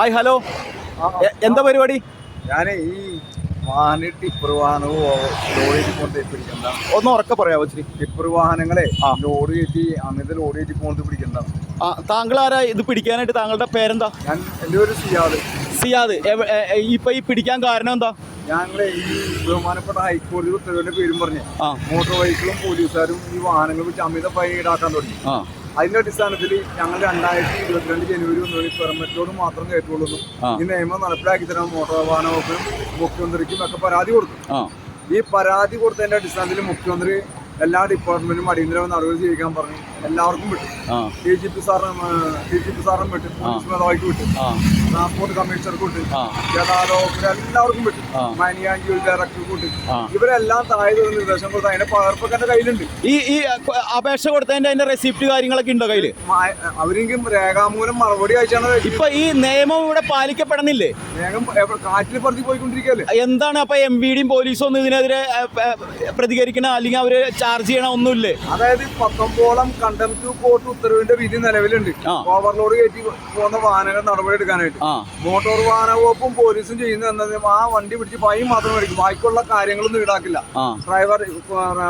Hi hello. എന്താ പരിപാടി? ഞാൻ ഈ വാഹന ടിപ്പർ വാഹനവും ലോറി കൊണ്ട് പിടിക്കണ്ട ഒന്ന് ഉറക്കെ പറയാമോ ഇച്ചിരി? ടിപ്പർ വാഹനങ്ങളെ. ലോഡ് കയറ്റി അമിത ലോഡ് കയറ്റി പോകുന്നത് പിടിക്കണ്ട ആ താങ്കൾ ആരാ ഇത് പിടിക്കാനായിട്ട്? താങ്കളുടെ പേരെന്താ? ഞാൻ എന്റെ ഒരു സിയാദ്. സിയാദ്. ഇപ്പൊ ഈ പിടിക്കാൻ കാരണം എന്താ? ഞങ്ങളെ ഈ ബഹുമാനപ്പെട്ട ഹൈക്കോടതി ഉത്തരവിന്റെ പേരും പറഞ്ഞ് മോട്ടോർ വെഹിക്കിളും പോലീസുകാരും ഈ വാഹനങ്ങൾ വെച്ച് അമിത ഫൈൻ ഈടാക്കാൻ തുടങ്ങി. അതിന്റെ അടിസ്ഥാനത്തിൽ ഞങ്ങൾ രണ്ടായിരത്തി ഇരുപത്തിരണ്ട് ജനുവരി ഒന്നിന് പെർമിറ്റോട് മാത്രം കേട്ടുള്ളൂ. ഈ നിയമം നടപ്പിലാക്കി തരാൻ മോട്ടോർ വാഹന വകുപ്പിനും മുഖ്യമന്ത്രിക്കും ഒക്കെ പരാതി കൊടുത്തു. ഈ പരാതി കൊടുത്തതിന്റെ അടിസ്ഥാനത്തിൽ മുഖ്യമന്ത്രി എല്ലാ ഡിപ്പാർട്ട്മെന്റും അടിയന്തര നടപടി സ്വീകരിക്കാൻ പറഞ്ഞു. എല്ലാവർക്കും വിട്ടു. ഡി ജി പി സാറും ഡി ജി പി സാറും വിട്ടു. പോലീസ് മേധാവിക്ക് വിട്ടു. ട്രാൻസ്പോർട്ട് കമ്മീഷണർക്ക് വിട്ടു. ഗതാഗത എല്ലാവർക്കും വിട്ടു. ആ. മാനിയാഞ്ചി ഡയറക്ടർക്ക് വിട്ടു. ഇവരെല്ലാം താഴെ ഒരു നിർദ്ദേശം കൊടുത്തു അതിന്റെ പകർപ്പൊക്കെ കയ്യിലുണ്ട്. ഈ ഈ അപേക്ഷ കൊടുത്തതിന്റെ അതിന്റെ റെസിപ്റ്റ് കാര്യങ്ങളൊക്കെ ഉണ്ടോ കയ്യിൽ? അവരെങ്കിലും രേഖാമൂലം മറുപടി അയച്ചാണ് ഇപ്പൊ ഈ നിയമം ഇവിടെ പാലിക്കപ്പെടുന്നില്ലേ നിയമം കാറ്റിൽ പറത്തി പോയിക്കൊണ്ടിരിക്കുകയല്ലേ? എന്താണ് അപ്പൊ എം വി ഡിയും പോലീസും ഒന്നും ഇതിനെതിരെ പ്രതികരിക്കണ അല്ലെങ്കിൽ അവർ ചാർജ് ചെയ്യണ ഒന്നുമില്ലേ? അതായത് പത്തൊമ്പോളം കണ്ടംപ്റ്റ് കോർട്ട് ഉത്തരവിന്റെ വിധി നിലവിലുണ്ട്. ഓവർലോഡ് കയറ്റി പോകുന്ന വാഹനങ്ങൾ നടപടി എടുക്കാനായിട്ട് മോട്ടോർ വാഹന വകുപ്പും പോലീസും ചെയ്യുന്നത് എന്നത് ആ വണ്ടി പിടിച്ച് ഫൈൻ മാത്രം മേടിക്കും ബാക്കിയുള്ള കാര്യങ്ങളൊന്നും ഈടാക്കില്ല. ഡ്രൈവർ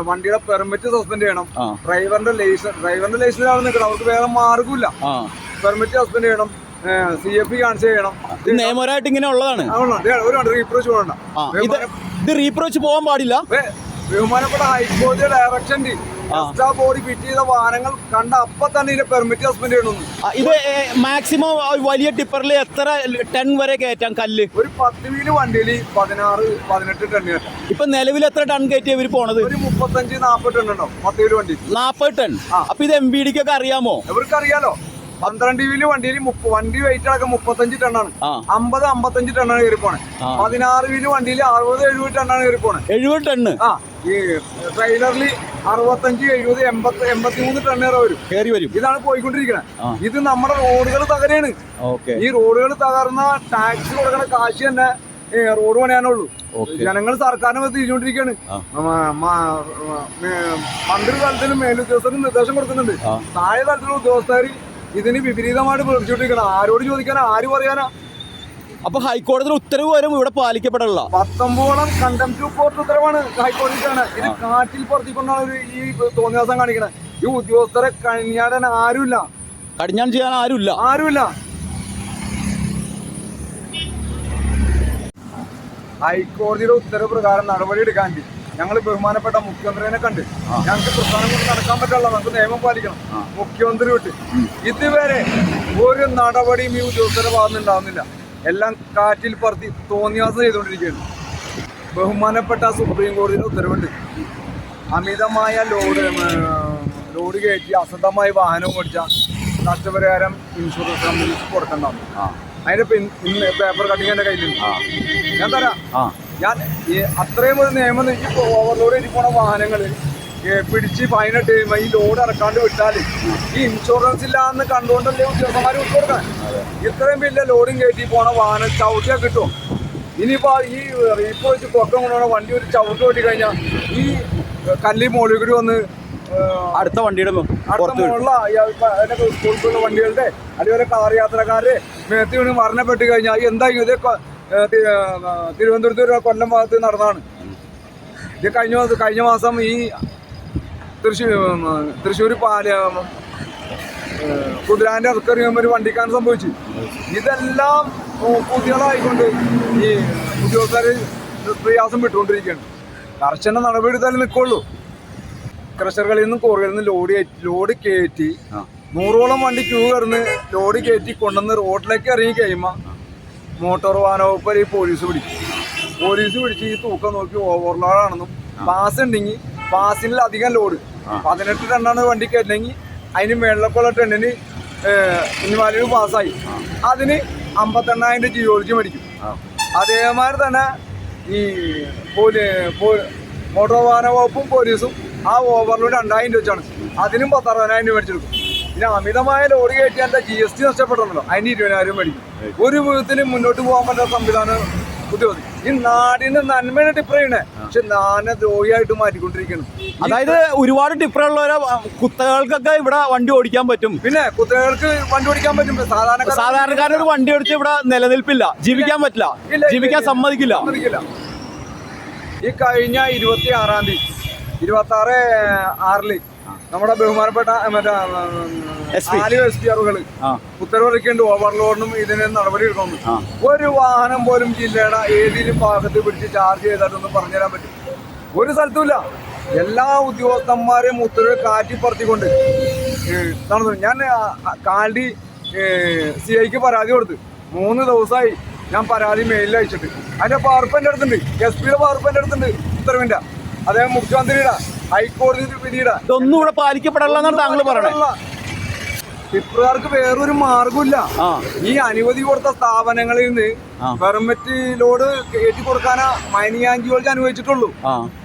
വണ്ടിയുടെ പെർമിറ്റ് സസ്പെൻഡ് ചെയ്യണം. ഡ്രൈവറിന്റെ ലൈസൻസ് ഡ്രൈവറിന്റെ ലൈസൻസിലാണ് നിൽക്കണം അവർക്ക് വേറെ മാർഗമില്ല പെർമിറ്റ് സസ്പെൻഡ് ചെയ്യണം. സി എഫ് കാണിച്ച് ചെയ്യണം. നിയമപരമായിട്ട് ഇങ്ങനെ ഉള്ളതാണ്. ഒരു റീപ്രോച്ച് വേണ്ട. ഇത് റീപ്രോച്ച് പോകാൻ പാടില്ല. ബഹുമാനപ്പെട്ട ഹൈക്കോടതി ഡയറക്ഷൻ എക്സ്ട്രാ ബോഡി ഫിറ്റ് ചെയ്ത വാഹനങ്ങൾ കണ്ട അപ്പൊ തന്നെ ഇതിന്റെ പെർമിറ്റ് സസ്പെൻഡ് ചെയ്യണമെന്ന് ഇത് മാക്സിമം വലിയ ടിപ്പറിൽ എത്ര ടൺ വരെ കയറ്റാം കല്ല്? ഒരു പത്ത് വീൽ വണ്ടിയിൽ പതിനാറ് പതിനെട്ട് ടൺ കയറ്റാം. ഇപ്പൊ നിലവിൽ എത്ര ടൺ കയറ്റി ഇവർ പോണത്? ഒരു മുപ്പത്തഞ്ച് നാപ്പത് ടൺ ഉണ്ടാവും പത്ത് വീൽ വണ്ടി. നാപ്പത് ടൺ. അപ്പൊ ഇത് എം ബി ഡിക്കൊക്കെ അറിയാമോ? ഇവർക്ക് അറിയാലോ പന്ത്രണ്ട് വീൽ വണ്ടിയിൽ വണ്ടി വെയിറ്റ് അടക്കം മുപ്പത്തഞ്ച് ടണ്ണാണ് അമ്പത് അമ്പത്തഞ്ച് ടണ്ണാണ് കയറി പോണേ. പതിനാറ് വീൽ വണ്ടിയിൽ അറുപത് എഴുപത് ടണ്ണാണ് കയറി പോണേ. എഴുപത് ടണ്ണ് ആ ഈ ട്രെയിലറിൽ അറുപത്തഞ്ച് എഴുപത് എൺപത്തി എൺപത്തി മൂന്ന് ടൺ വരെ. വരും കയറി വരും. ഇതാണ് പോയിക്കൊണ്ടിരിക്കുന്നത് ഇത് നമ്മുടെ റോഡുകൾ തകരാണ്. ഈ റോഡുകൾ തകർന്ന ടാക്സ് കൊടുക്കുന്ന കാശ് തന്നെ റോഡ് പണിയാനുള്ളൂ. ജനങ്ങൾ സർക്കാരിനെ തിരിച്ചുകൊണ്ടിരിക്കുകയാണ് മന്ത്രി തലത്തിലും മേലുദ്യോഗസ്ഥരും നിർദ്ദേശം കൊടുക്കുന്നുണ്ട്. താഴെ തലത്തിലുള്ള ഉദ്യോഗസ്ഥർ ഇതിന് വിപരീതമായിട്ട് പ്രവർത്തിച്ചുകൊണ്ടിരിക്കണം ആരോട് ചോദിക്കാനാ? ആര് പറയാനാ അപ്പൊ ഹൈക്കോടതിയുടെ ഉത്തരവ് വരും ഇവിടെ പാലിക്കപ്പെടില്ല പത്തൊമ്പോളം കണ്ടംപ്റ്റ് കോർട്ട് ഉത്തരവാണ് ഹൈക്കോടതിക്കാണ്. ഇത് കാറ്റിൽ പറത്തിക്കൊണ്ടാണ് ഒരു ഈ തോന്നിയാസം കാണിക്കണത്. ഈ ഉദ്യോഗസ്ഥരെ കഴിഞ്ഞാടാൻ ആരുമില്ല. കടിഞ്ഞാൻ ചെയ്യാൻ ആരുമില്ല. ആരുമില്ല. ഹൈക്കോടതിയുടെ ഉത്തരവ് പ്രകാരം നടപടി എടുക്കാൻ ഞങ്ങൾ ബഹുമാനപ്പെട്ട മുഖ്യമന്ത്രിനെ കണ്ട് ഞങ്ങൾക്ക് പ്രസ്ഥാനം കൊണ്ട് നടക്കാൻ പറ്റുള്ള നമുക്ക് നിയമം പാലിക്കണം. മുഖ്യമന്ത്രി വിട്ട്. ഇതുവരെ ഒരു നടപടിയും ഈ ഉദ്യോഗസ്ഥരുടെ ഭാഗത്ത് ഉണ്ടാവുന്നില്ല. എല്ലാം കാറ്റിൽ പറത്തി തോന്നിയാസം ചെയ്തുകൊണ്ടിരിക്കുകയാണ്. ബഹുമാനപ്പെട്ട സുപ്രീം കോടതിയുടെ ഉത്തരവുണ്ട്. അമിതമായ ലോഡ് ലോഡ് കയറ്റി അസതമായി വാഹനം ഓടിച്ച നഷ്ടപരിഹാരം ഇൻഷുറൻസ് കമ്പനിക്ക് കൊടുക്കണ്ടാവും. അതിന്റെ പേപ്പർ കട്ടിങ് എന്റെ കയ്യിലുണ്ട്. ഞാൻ തരാം. ഞാൻ ഈ അത്രയും ഒരു നിയമം ഈ ഓവർലോഡ് ചെയ്ത് പോണ വാഹനങ്ങൾ പിടിച്ച് ഫൈനിട്ട് ഈ ലോഡ് ഇറക്കാണ്ട് വിട്ടാൽ ഈ ഇൻഷുറൻസ് ഇല്ലാന്ന് കണ്ടുകൊണ്ടല്ലേ ഉദ്യോഗസ്ഥന്മാർ വിട്ടു കൊടുക്കാൻ? ഇത്രയും വലിയ ലോഡും കയറ്റി പോണ വാഹനം ചവിട്ടിയാൽ കിട്ടും. ഇനിയിപ്പോ ഈ റീപ്പ് വെച്ച് പൊക്കം കൊണ്ടുപോണ വണ്ടി ഒരു ചവിട്ട് വെട്ടി കഴിഞ്ഞാൽ ഈ കല്ലി മോളിൽ കൂടി വന്ന് അടുത്ത വണ്ടിയുടെ സ്കൂളിലുള്ള വണ്ടികളുടെ അതുപോലെ കാർ യാത്രക്കാര് മേത്തി വീണ് മരണപ്പെട്ട് കഴിഞ്ഞാൽ എന്താ ഇത് കൊ- ഏ, തി- ഏ, തിരുവനന്തപുരത്ത് ഒരു കൊല്ലം ഭാഗത്ത് നടന്നതാണ്. ഇത് കഴിഞ്ഞ മാസം കഴിഞ്ഞ മാസം ഈ തൃശ്ശൂർ തൃശ്ശൂർ പാല കുതിരാന്റെ ഇറക്കറിയുമ്പോൾ ഒരു വണ്ടിക്കാൻ സംഭവിച്ചു. ഇതെല്ലാം പുതിയതായിക്കൊണ്ട് ഈ ഉദ്യോഗസ്ഥർ പ്രയാസം വിട്ടുകൊണ്ടിരിക്കുകയാണ് കർശന നടപടി എടുത്താലേ നിൽക്കുള്ളൂ ക്രഷറുകളിൽ നിന്നും കോറുകളിൽ നിന്നും ലോഡ് കയറ്റി ലോഡ് കയറ്റി നൂറോളം വണ്ടി ക്യൂ കയറുന്ന് ലോഡ് കയറ്റി കൊണ്ടുവന്ന് റോഡിലേക്ക് ഇറങ്ങി കഴിയുമ്പോൾ മോട്ടോർ വാഹന വകുപ്പ് ഈ പോലീസ് പിടിക്കും. പോലീസ് പിടിച്ച് ഈ തൂക്കം നോക്കി ഓവർലോഡാണെന്നും പാസ് ഉണ്ടെങ്കിൽ പാസിൽ അധികം ലോഡ് പതിനെട്ട് ടണ്ണാണ് വണ്ടി കയറ്റണമെങ്കിൽ അതിന് മേളിലൊക്കെയുള്ള ടണ്ണിന് ഇൻവാലിഡ് പാസ്സായി. അതിന് അമ്പത്തെണ്ണായിരം ജിയോളജി മേടിക്കും. അതേമാതിരി തന്നെ ഈ പോലീ പോ- മോട്ടോർ വാഹന വകുപ്പും പോലീസും ആ ഓവർലോഡ് രണ്ടായിരം രൂപ വെച്ചാണ്. അതിനും പത്തറുപതിനായിരം രൂപ മേടിച്ചെടുക്കും. പിന്നെ അമിതമായ ലോഡ് കയറ്റി എന്റെ ജി എസ് ടി നഷ്ടപ്പെട്ടുണ്ടല്ലോ അതിന് ഇരുപതിനായിരം മേടിക്കും. ഒരു വിധത്തിലും മുന്നോട്ട് പോകാൻ പറ്റാത്ത സംവിധാനം ഉദ്യോഗസ്ഥ ഈ നാടിന് നന്മയാണ് ടിപ്പർ ചെയ്യണേ. പക്ഷെ നാന ദ്രോഹിയായിട്ട് മാറ്റിക്കൊണ്ടിരിക്കണം. അതായത് ഒരുപാട് ടിപ്പറുള്ളവരെ കുത്തകൾക്കൊക്കെ ഇവിടെ വണ്ടി ഓടിക്കാൻ പറ്റും. പിന്നെ കുത്തകൾക്ക് വണ്ടി ഓടിക്കാൻ പറ്റും. സാധാരണ സാധാരണക്കാരൊരു വണ്ടി ഓടിച്ച് ഇവിടെ നിലനിൽപ്പില്ല. ജീവിക്കാൻ പറ്റില്ല. ജീവിക്കാൻ സമ്മതിക്കില്ല. ഈ കഴിഞ്ഞ ഇരുപത്തി ആറാം തീയതി ഇരുപത്തി ആറ് ആറിൽ നമ്മുടെ ബഹുമാനപ്പെട്ട മറ്റേ എസ് പി. ആറുകൾ ആ. ഉത്തരവിറക്കിണ്ട് ഓവർലോഡിനും ഇതിന് നടപടി എടുക്കണം ഒരു വാഹനം പോലും ജില്ലയുടെ ഏതിലും ഭാഗത്ത് പിടിച്ച് ചാർജ് ചെയ്തിട്ടൊന്നും പറഞ്ഞുതരാൻ പറ്റും ഒരു സ്ഥലത്തുമില്ല. എല്ലാ ഉദ്യോഗസ്ഥന്മാരെയും ഉത്തരവ് കാറ്റിപ്പറത്തിക്കൊണ്ട് നടന്നു. ഞാൻ കാലി സി ഐക്ക് പരാതി കൊടുത്ത്. മൂന്ന് ദിവസമായി ഞാൻ പരാതി മെയിലിൽ അയച്ചിട്ട്. അതിന്റെ പവർപ്പന്റെ അടുത്തുണ്ട് എസ് പിയുടെ പവർപ്പന്റെ അടുത്തുണ്ട് ഉത്തരവിന്റെ. അദ്ദേഹം മുഖ്യമന്ത്രിയുടെ ഹൈക്കോടതി വിധിയുടെ ഇതൊന്നും ഇവിടെ പാലിക്കപ്പെടില്ല എന്നാണ് താങ്കൾ പറയണേ. ടിപ്പുകാർക്ക് വേറൊരു മാർഗമില്ല ഈ അനുമതി കൊടുത്ത സ്ഥാപനങ്ങളിൽ നിന്ന്. പെർമിറ്റ് ലോഡ് കയറ്റി കൊടുക്കാനാ മൈനിയാഞ്ചികൾക്ക് അനുവദിച്ചിട്ടുള്ളൂ.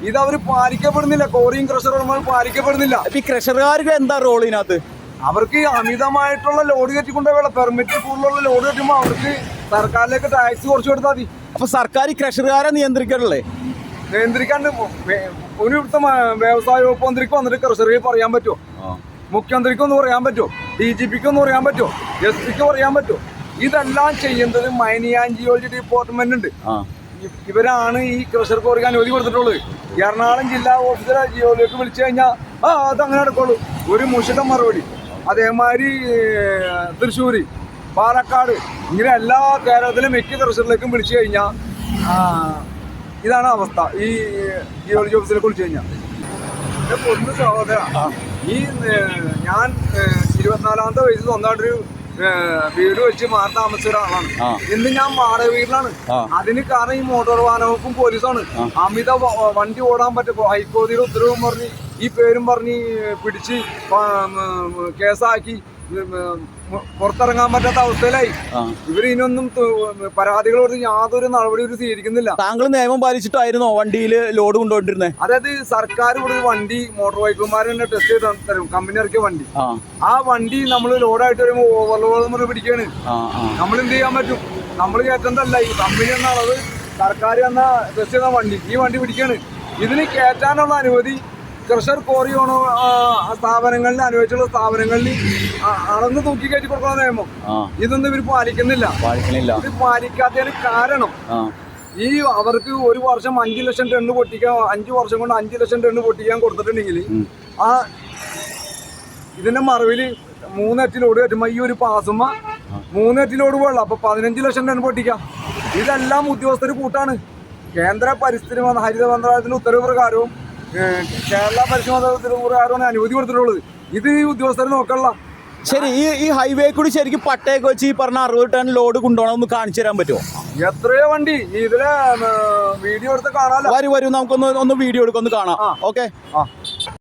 ഇത് അവർ പാലിക്കപ്പെടുന്നില്ല. കോറിയും ക്രഷറും പാലിക്കപ്പെടുന്നില്ല. ഈ ക്രഷറുകാർക്ക് എന്താ റോൾ ഇതിനകത്ത്? അവർക്ക് അമിതമായിട്ടുള്ള ലോഡ് കയറ്റിക്കൊണ്ടേ പെർമിറ്റ് കൂടുതലുള്ള ലോഡ് കയറ്റുമ്പോൾ അവർക്ക് സർക്കാരിലേക്ക് ടാക്സ് കുറച്ച് കൊടുത്താൽ മതി. അപ്പൊ സർക്കാർ ഈ ക്രഷറുകാരെ നിയന്ത്രിക്കണല്ലേ നിയന്ത്രിക്കാണ്ട് ഒരു വ്യവസായ വകുപ്പ് മന്ത്രിക്ക് വന്നിട്ട് ക്രഷറിയിൽ പറയാൻ പറ്റുമോ മുഖ്യമന്ത്രിക്ക് ഒന്ന് പറയാൻ പറ്റുമോ ഡി ജി പിക്ക് ഒന്ന് പറയാൻ പറ്റുമോ എസ് പിക്ക് പറയാൻ പറ്റുമോ ഇതെല്ലാം ചെയ്യുന്നത് മൈനിയാൻ ജിയോളജി ഡിപ്പാർട്ട്മെന്റ് ഉണ്ട് ഇവരാണ് ഈ ക്രഷർ കോറിക്ക് അനുമതി കൊടുത്തിട്ടുള്ളത്. എറണാകുളം ജില്ലാ ഓഫീസറെ ജിയോയിലേക്ക് വിളിച്ചു കഴിഞ്ഞാൽ ആ അത് അങ്ങനെ നടക്കുള്ളൂ. ഒരു മുഷിട്ട മറുപടി. അതേമാതിരി തൃശ്ശൂർ പാലക്കാട് ഇങ്ങനെ എല്ലാ കേരളത്തിലും മിക്ക ക്രഷറിലേക്കും വിളിച്ചു കഴിഞ്ഞാൽ ഇതാണ് അവസ്ഥ. ഈ ജിയോളജി ഓഫീസിനെ കുറിച്ച് കഴിഞ്ഞാൽ എന്റെ പൊന്നു സഹോദര ഈ ഞാൻ ഇരുപത്തിനാലാമത്തെ വയസ്സിൽ സ്വന്തമായിട്ടൊരു വീട് വെച്ച് മാറി താമസിച്ച ഒരാളാണ്. ഇന്ന് ഞാൻ വാടക വീട്ടിലാണ്. അതിന് കാരണം ഈ മോട്ടോർ വാഹന വകുപ്പും പോലീസാണ് അമിത വണ്ടി ഓടാൻ പറ്റും ഹൈക്കോടതിയുടെ ഉത്തരവും പറഞ്ഞ് ഈ പേരും പറഞ്ഞ് പിടിച്ച് കേസാക്കി പുറത്തിറങ്ങാൻ പറ്റാത്ത അവസ്ഥയിലായി. ഇവർ ഇതിനൊന്നും പരാതികളോട് യാതൊരു നടപടി ഇവർ സ്വീകരിക്കുന്നില്ല. താങ്കൾ നിയമം പാലിച്ചിട്ടായിരുന്നോ വണ്ടിയിൽ ലോഡ് കൊണ്ടുകൊണ്ടിരുന്നത് അതായത് സർക്കാർ ഇവിടെ വണ്ടി മോട്ടോർ ബൈക്കുമാർ തന്നെ ടെസ്റ്റ് ചെയ്ത് തരും കമ്പനി ഇറക്കിയ വണ്ടി. ആ. വണ്ടി നമ്മൾ ലോഡായിട്ട് വരുമ്പോൾ ഓവർലോഡ് മുറി പിടിക്കുകയാണ് ആ നമ്മൾ എന്ത് ചെയ്യാൻ പറ്റും? നമ്മൾ കയറ്റുന്നതല്ല ഈ കമ്പനി എന്ന അളവ് സർക്കാർ എന്ന ടെസ്റ്റ് ചെയ്ത വണ്ടി ഈ വണ്ടി പിടിക്കുകയാണ് ഇതിന് കയറ്റാനുള്ള അനുമതി ക്രഷർ കോറിയോണോ സ്ഥാപനങ്ങളിൽ അനുവദിച്ചുള്ള സ്ഥാപനങ്ങളിൽ അളന്ന് തൂക്കി കയറ്റി കൊടുക്കുന്ന നിയമം. ഇതൊന്നും ഇവർ പാലിക്കുന്നില്ല. പാലിക്കുന്നില്ല. ഇത് പാലിക്കാത്തതിന് കാരണം ഈ അവർക്ക് ഒരു വർഷം അഞ്ചു ലക്ഷം ടണ്ണ് പൊട്ടിക്കാൻ അഞ്ചു വർഷം കൊണ്ട് അഞ്ചു ലക്ഷം ടണ്ണ് പൊട്ടിക്കാൻ കൊടുത്തിട്ടുണ്ടെങ്കിൽ ആ ഇതിന്റെ മറവിൽ മൂന്നെറ്റ് ലോഡ് കയറ്റുമ്പോ ഈ ഒരു പാസുമ്മ മൂന്നെറ്റ് ലോഡ് വെള്ളം. അപ്പൊ പതിനഞ്ച് ലക്ഷം ടൺ പൊട്ടിക്കാം. ഇതെല്ലാം ഉദ്യോഗസ്ഥർ കൂട്ടാണ്. കേന്ദ്ര പരിസ്ഥിതി ഹരിത മന്ത്രാലയത്തിന്റെ ഉത്തരവ് പ്രകാരവും കേരള മന്ത്രാലയത്തിന്റെ പ്രകാരമാണ് അനുമതി കൊടുത്തിട്ടുള്ളത്. ഇത് ഈ ഉദ്യോഗസ്ഥരെ നോക്കള്ള ശരി ഈ ഈ ഹൈവേ കൂടി ശരിക്കും പട്ടയൊക്കെ വെച്ച് ഈ പറഞ്ഞ അറുപത് ടൺ ലോഡ് കൊണ്ടുപോകണം ഒന്ന് കാണിച്ചു തരാൻ പറ്റുമോ? എത്രയോ വണ്ടി. ഇതിലെ വീഡിയോ എടുത്ത് കാണാലോ. വരൂ വരൂ നമുക്കൊന്ന് ഒന്ന് വീഡിയോ എടുക്കൊന്ന് കാണാം. ഓക്കെ ആ.